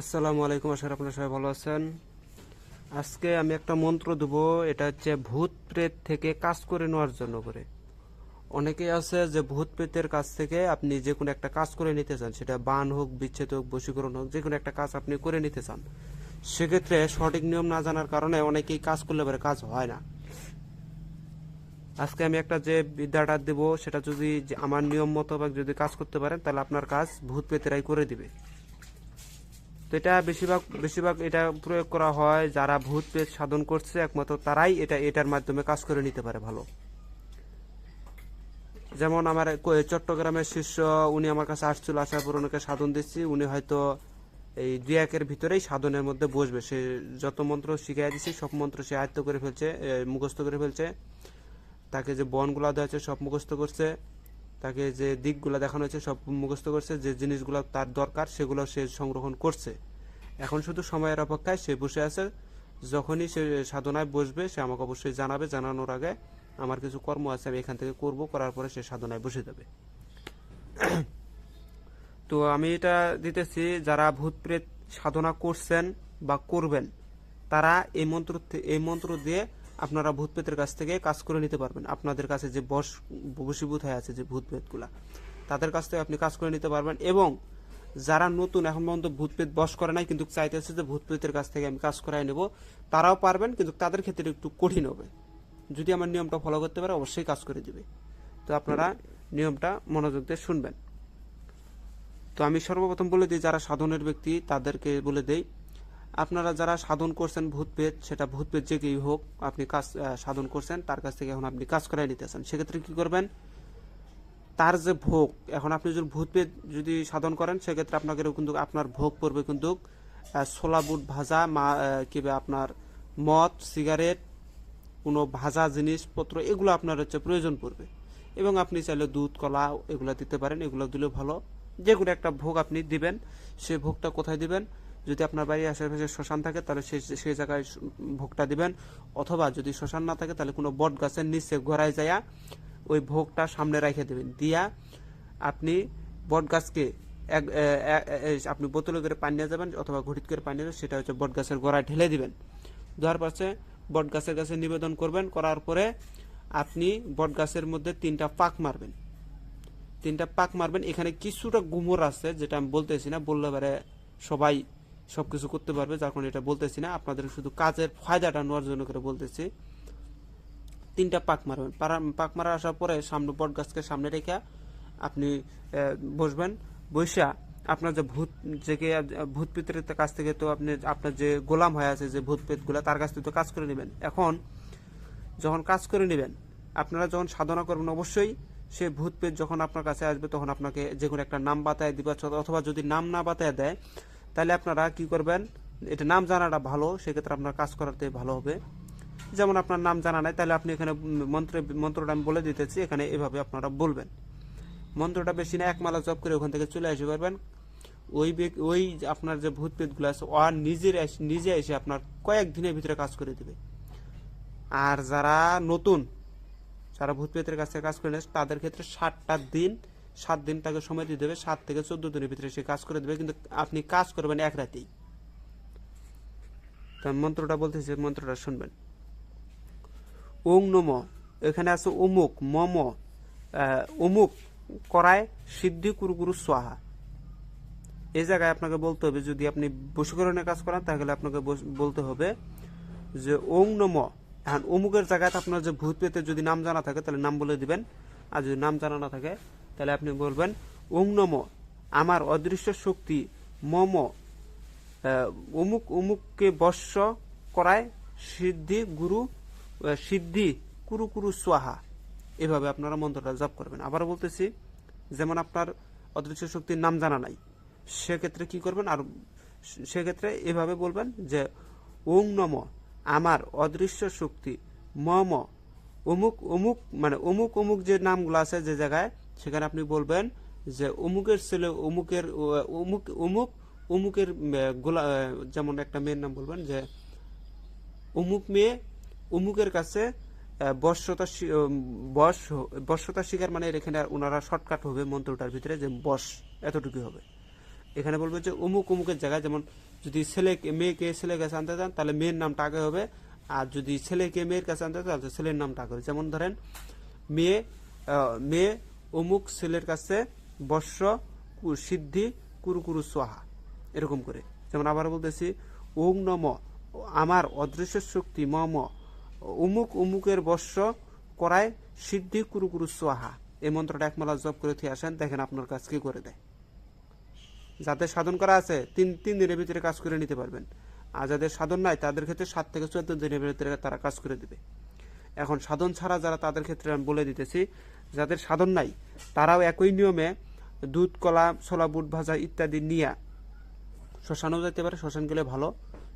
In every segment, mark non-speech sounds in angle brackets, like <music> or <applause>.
আসসালামু আলাইকুম, আশা করি আপনারা সবাই ভালো আছেন। আজকে আমি একটা মন্ত্র দেবো, এটা হচ্ছে ভূত প্রেত থেকে কাজ করে নেওয়ার জন্য করে। অনেকেই আছে যে ভূত প্রেতের কাছ থেকে আপনি যে কোনো একটা কাজ করে নিতে চান, সেটা বান হোক, বিচ্ছেদ হোক, বশীকরণ হোক, যে কোনো একটা কাজ আপনি করে নিতে চান। সেক্ষেত্রে সঠিক নিয়ম না জানার কারণে অনেকেই কাজ করলে পরে কাজ হয় না। আজকে আমি একটা যে বিদ্যাটা দেব, সেটা যদি আমার নিয়ম মোতাবেক যদি কাজ করতে পারেন, তাহলে আপনার কাজ ভূত প্রেতেরাই করে দিবে। তো এটা বেশিরভাগ বেশিরভাগ এটা প্রয়োগ করা হয় যারা ভূত পেট সাধন করছে, একমাত্র তারাই এটা, এটার মাধ্যমে কাজ করে নিতে পারে ভালো। যেমন আমার চট্টগ্রামের শিষ্য, উনি আমার কাছে আসছিল, আসার পর ওনাকে সাধন দিচ্ছি। উনি হয়তো এই দুই একের ভিতরেই সাধনের মধ্যে বসবে। সে যত মন্ত্র শিখাই দিচ্ছি সব মন্ত্র সে আয়ত্ত করে ফেলছে মুখস্থ করে ফেলছে। তাকে যে বনগুলা দেওয়া হয়েছে, সব মুখস্থ করছে। তাকে যে দিকগুলো দেখানো হয়েছে, সব মুখস্থ করছে, যে জিনিসগুলো তার দরকার, সেগুলো সে সংগ্রহণ করছে। এখন শুধু সময়ের অপেক্ষায় সে বসে আছে। যখনই সে সাধনায় বসবে, সে আমাকে অবশ্যই জানাবে। জানানোর আগে আমার কিছু কর্ম আছে, আমি এখান থেকে করব, করার পরে সে সাধনায় বসে যাবে। <clears throat> তো আমি এটা দিতেছি, যারা ভূত প্রেত সাধনা করছেন বা করবেন, তারা এই মন্ত্র এই মন্ত্র দিয়ে আপনারা ভূত প্রেতের কাছ থেকে কাজ করে নিতে পারবেন। আপনাদের কাছে যে বস বসীভূত হয়ে আছে যে ভূত প্রেতগুলা তাদের কাছ থেকে আপনি কাজ করে নিতে পারবেন এবং যারা নতুন এখন পর্যন্ত ভূত প্রেত বস করে নাই, কিন্তু চাইতেছে যে ভূত প্রেতের কাছ থেকে আমি কাজ করাই নেব, তারাও পারবেন, কিন্তু তাদের ক্ষেত্রে একটু কঠিন হবে। যদি আমার নিয়মটা ফলো করতে পারে, অবশ্যই কাজ করে দিবে। তো আপনারা নিয়মটা মনোযোগ দিয়ে শুনবেন। তো আমি সর্বপ্রথম বলে দিই, যারা সাধনের ব্যক্তি, তাদেরকে বলে দেই আপনারা যারা সাধন করছেন ভূতপেত সেটা ভূতপেত যে কেউ হোক আপনি কাজ সাধন করছেন তার কাছ থেকে এখন আপনি কাজ করাই নিতেছেন। সেক্ষেত্রে কি করবেন? তার যে ভোগ এখন আপনি যদি ভূতপেত যদি সাধন করেন সেক্ষেত্রে আপনাকে কিন্তু আপনার ভোগ পড়বে কিন্তু ছোলা বুট ভাজা মা আহ, কি আপনার মদ সিগারেট কোনো ভাজা জিনিসপত্র এগুলো আপনার হচ্ছে প্রয়োজন পড়বে। এবং আপনি চাইলে দুধ কলা এগুলো দিতে পারেন এগুলো দিলেও ভালো। যে কোনো একটা ভোগ আপনি দিবেন সে ভোগটা কোথায় দিবেন? যদি আপনার বাড়ির আশেপাশে শ্মশান থাকে, তাহলে সেই সেই জায়গায় ভোগটা দিবেন। অথবা যদি শ্মশান না থাকে, তাহলে কোনো বট গাছের নিচে ঘোরায় যায়া ওই ভোগটা সামনে রেখে দেবেন। দিয়া আপনি বট গাছকে এক আপনি বোতলে করে পানি নিয়ে যাবেন অথবা ঘটিত করে পানি নিয়ে সেটা হচ্ছে বট গাছের গোড়ায় ঢেলে দিবেন। দেওয়ার পাশে বট গাছের কাছে নিবেদন করবেন, করার পরে আপনি বট গাছের মধ্যে তিনটা পাক মারবেন। তিনটা পাক মারবেন। এখানে কিছুটা গুমর আছে, যেটা আমি বলতেছি না, বললে পারে সবাই সবকিছু করতে পারবে, যার কারণে এটা বলতেছি না। আপনাদের শুধু কাজের ফায়দাটা নেওয়ার জন্য করে বলতেছি। তিনটা পাক মারবেন। পাক মারা আসার পরে সামনে বট গাছকে সামনে রেখে আপনি বসবেন। বৈশা আপনার যে ভূত যে ভূত পিতরের কাছ থেকে তো আপনি, আপনার যে গোলাম হয়ে আছে, যে ভূত পেতগুলা তার কাছ থেকে তো কাজ করে নেবেন। এখন যখন কাজ করে নেবেন, আপনারা যখন সাধনা করবেন, অবশ্যই সে ভূত পেত যখন আপনার কাছে আসবে, তখন আপনাকে যে কোনো একটা নাম বাতায় দিবা অথবা যদি নাম না বাতায় দেয় তাহলে আপনারা কি করবেন? এটা নাম জানাটা ভালো, সেক্ষেত্রে আপনার কাজ করাতে ভালো হবে। যেমন আপনার নাম জানা নাই, তাহলে আপনি এখানে মন্ত্রে, মন্ত্রটা আমি বলে দিতেছি, এখানে এভাবে আপনারা বলবেন। মন্ত্রটা বেশি না, এক মালা জপ করে ওখান থেকে চলে আসতে পারবেন। ওই ওই আপনার যে ভূত পেতগুলো আছে ও আর নিজের নিজে এসে আপনার কয়েক দিনের ভিতরে কাজ করে দেবে। আর যারা নতুন, যারা ভূত পেতের কাছে কাজ করে তাদের ক্ষেত্রে ষাটটা দিন সাত দিন তাকে সময় দিতে দেবে, সাত থেকে চোদ্দ দিনের ভিতরে সে কাজ করে দেবে, কিন্তু আপনি কাজ করবেন এক রাতেই। তা মন্ত্রটা বলতেছি, মন্ত্রটা শুনবেন। ওং নম। এখানে আছে অমুক মম অমুক করায় সিদ্ধি কুরু কুরু সোহা এই জায়গায় আপনাকে বলতে হবে, যদি আপনি বশীকরণের কাজ করেন, তাহলে আপনাকে বলতে হবে যে ওং নম। এখন অমুকের জায়গায় আপনার যে ভূত পেতে যদি নাম জানা থাকে, তাহলে নাম বলে দিবেন। আর যদি নাম জানা না থাকে তাহলে আপনি বলবেন ওং নম, আমার অদৃশ্য শক্তি মম অমুক অমুককে বর্ষ করায় সিদ্ধি গুরু সিদ্ধি কুরু কুরু সোহা এভাবে আপনারা মন্ত্রটা জপ করবেন। আবার বলতেছি, যেমন আপনার অদৃশ্য শক্তির নাম জানা নাই, সেক্ষেত্রে কি করবেন? আর সেক্ষেত্রে এভাবে বলবেন যে ওং নম, আমার অদৃশ্য শক্তি মম, অমুক অমুক মানে অমুক অমুক যে নামগুলো আছে যে জায়গায় সেখানে আপনি বলবেন যে অমুকের ছেলে অমুকের অমুক অমুক অমুকের গোলা যেমন একটা মেয়ের নাম বলবেন যে অমুক মেয়ে অমুকের কাছে বর্ষতা উম, বর্ষতা শিকার মানে এখানে ওনারা শর্টকাট হবে মন্ত্রটার ভিতরে যে বস এতটুকু হবে। এখানে বলবে যে অমুক অমুকের জায়গায় যেমন যদি ছেলে মেয়েকে ছেলের কাছে আনতে চান তাহলে মেয়ের নামটা আগে হবে আর যদি ছেলেকে মেয়ের কাছে আনতে চান তাহলে ছেলের নামটা আগে হবে। যেমন ধরেন মেয়ে মেয়ে অমুক ছেলের কাছে বর্ষ সিদ্ধি কুরু কুরু সোহা, এরকম করে। যেমন আবার বলতেছি, ওং নম, আমার অদৃশ্য শক্তি মম, অমুক অমুকের বর্ষ করায় সিদ্ধি কুরু কুরু সোহা। এই মন্ত্রটা একমালা জপ করে থিয়ে আসেন, দেখেন আপনার কাজ কি করে দেয়। যাদের সাধন করা আছে, তিন তিন দিনের ভিতরে কাজ করে নিতে পারবেন। আর যাদের সাধন নাই, তাদের ক্ষেত্রে সাত থেকে চোদ্দ দিনের ভিতরে তারা কাজ করে দিবে। এখন সাধন ছাড়া যারা তাদের ক্ষেত্রে আমি বলে দিতেছি যাদের সাধন নাই, তারাও একই নিয়মে দুধ, কলা, ছোলা, বুট, ভাজা ইত্যাদি নিয়ে শ্মশানেও যেতে পারে। শ্মশান গেলে ভালো।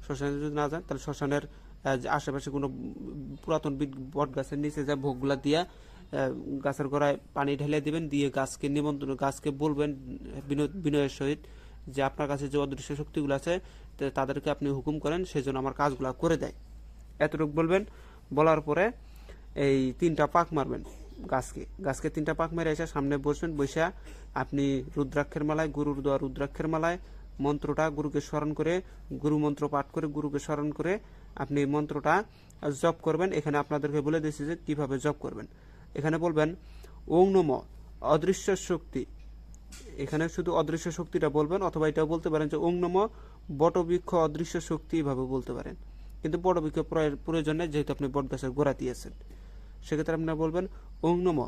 শ্মশানে যদি না যান, তাহলে শ্মশানের আশেপাশে কোনো পুরাতন বট গাছের নিচে যা ভোগগুলা দিয়া গাছের গোড়ায় পানি ঢেলে দিবেন, দিয়ে গাছকে নিমন্ত্রণ, গাছকে বলবেন বিনয়, বিনয়ের সহিত যে আপনার কাছে যে অদৃশ্য শক্তিগুলো আছে তাদেরকে আপনি হুকুম করেন, সেজন্য আমার কাজগুলো করে দেয়। এতটুকু বলবেন। বলার পরে এই তিনটা পাক মারবেন। গাছকে গাছকে তিনটা পাক মেরে এসে সামনে বসবেন, বসে আপনি রুদ্রাক্ষের মালায়, গুরুর দোয়া রুদ্রাক্ষের মালায়, মন্ত্রটা গুরুকে স্মরণ করে, গুরু মন্ত্র পাঠ করে, গুরুকে স্মরণ করে আপনি মন্ত্রটা জপ করবেন। এখানে আপনাদেরকে বলে দিয়েছি যে কীভাবে জপ করবেন। এখানে বলবেন, ওং নম, অদৃশ্য শক্তি। এখানে শুধু অদৃশ্য শক্তিটা বলবেন, অথবা এটাও বলতে পারেন যে, ওং নম, বটবৃক্ষ অদৃশ্য শক্তি এভাবে বলতে পারেন। কিন্তু বটবৃক্ষ প্রয়- প্রয়োজন যেহেতু আপনি বট গাছের গোড়া দিয়েছেন। সেক্ষেত্রে আপনারা বলবেন, ওং নম।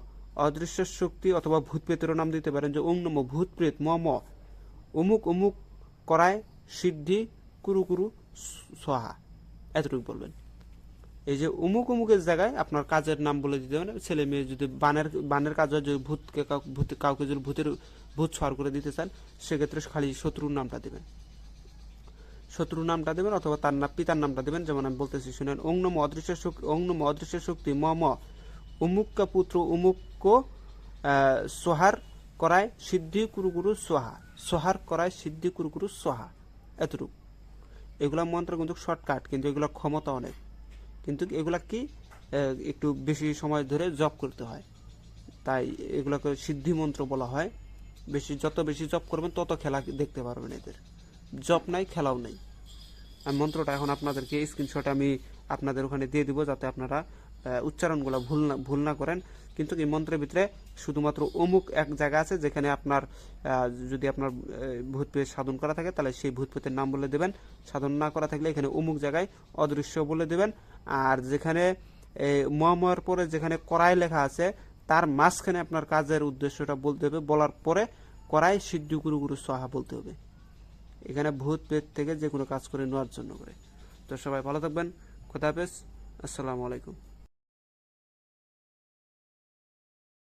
অদৃশ্য শক্তি অথবা ভূত প্রেতেরও নাম দিতে পারেন যে, ওং নম ভূত প্রেত ম ম অমুক অমুক করায় সিদ্ধি, কুরু কুরু সোহা এতটুকু বলবেন। এই যে অমুক, অমুকের জায়গায় আপনার কাজের নাম বলে দিতে হবে ছেলে মেয়ে যদি বানের বানের কাজ হয়, যদি ভূতকে, ভূত, কাউকে যদি ভূতের ভূত সর করে দিতে চান, সেক্ষেত্রে খালি শত্রুর নামটা দেবেন। শত্রুর নামটা দেবেন অথবা তার নাম পিতার নামটা দেবেন, যেমন আমি বলতেছি, শুনেন ওং নম অদৃশ্য শক্তি ওং নম অদৃশ্য শক্তি ম ম উমুক্কা পুত্র উমুক্ক সোহার করায় সিদ্ধি কুরু কুরু সোহা, সোহার করায় সিদ্ধি কুরু কুরু সোহা, এতটুকু। এগুলা মন্ত্র কিন্তু শর্টকাট, কিন্তু এগুলা ক্ষমতা অনেক। কিন্তু এগুলা কি? একটু বেশি সময় ধরে জপ করতে হয়। তাই এগুলোকে সিদ্ধি মন্ত্র বলা হয়। বেশি যত বেশি জপ করবেন, তত খেলা দেখতে পারবেন এদের। জপ নাই, খেলাও নেই। আমি মন্ত্রটা এখন আপনাদেরকে স্ক্রিনশট আমি আপনাদের ওখানে দিয়ে দিব যাতে আপনারা উচ্চারণগুলো ভুল না ভুল না করেন। কিন্তু এই মন্ত্রের ভিতরে শুধুমাত্র অমুক এক জায়গা আছে যেখানে আপনার যদি আপনার ভূত প্রেত সাধন করা থাকে তাহলে সেই ভূত প্রেতের নাম বলে দেবেন। সাধন না করা থাকলে এখানে অমুক জায়গায় অদৃশ্য বলে দেবেন। আর যেখানে মহাময়ের পরে যেখানে করাই লেখা আছে, তার মাঝখানে আপনার কাজের উদ্দেশ্যটা বলতে হবে। বলার পরে করাই সিদ্ধি গুরু গুরু সহা বলতে হবে। এখানে ভূত পেট থেকে যে কোনো কাজ করে নেওয়ার জন্য করে। তো সবাই ভালো থাকবেন। খোদাহাফেজ আসসালামু আলাইকুম।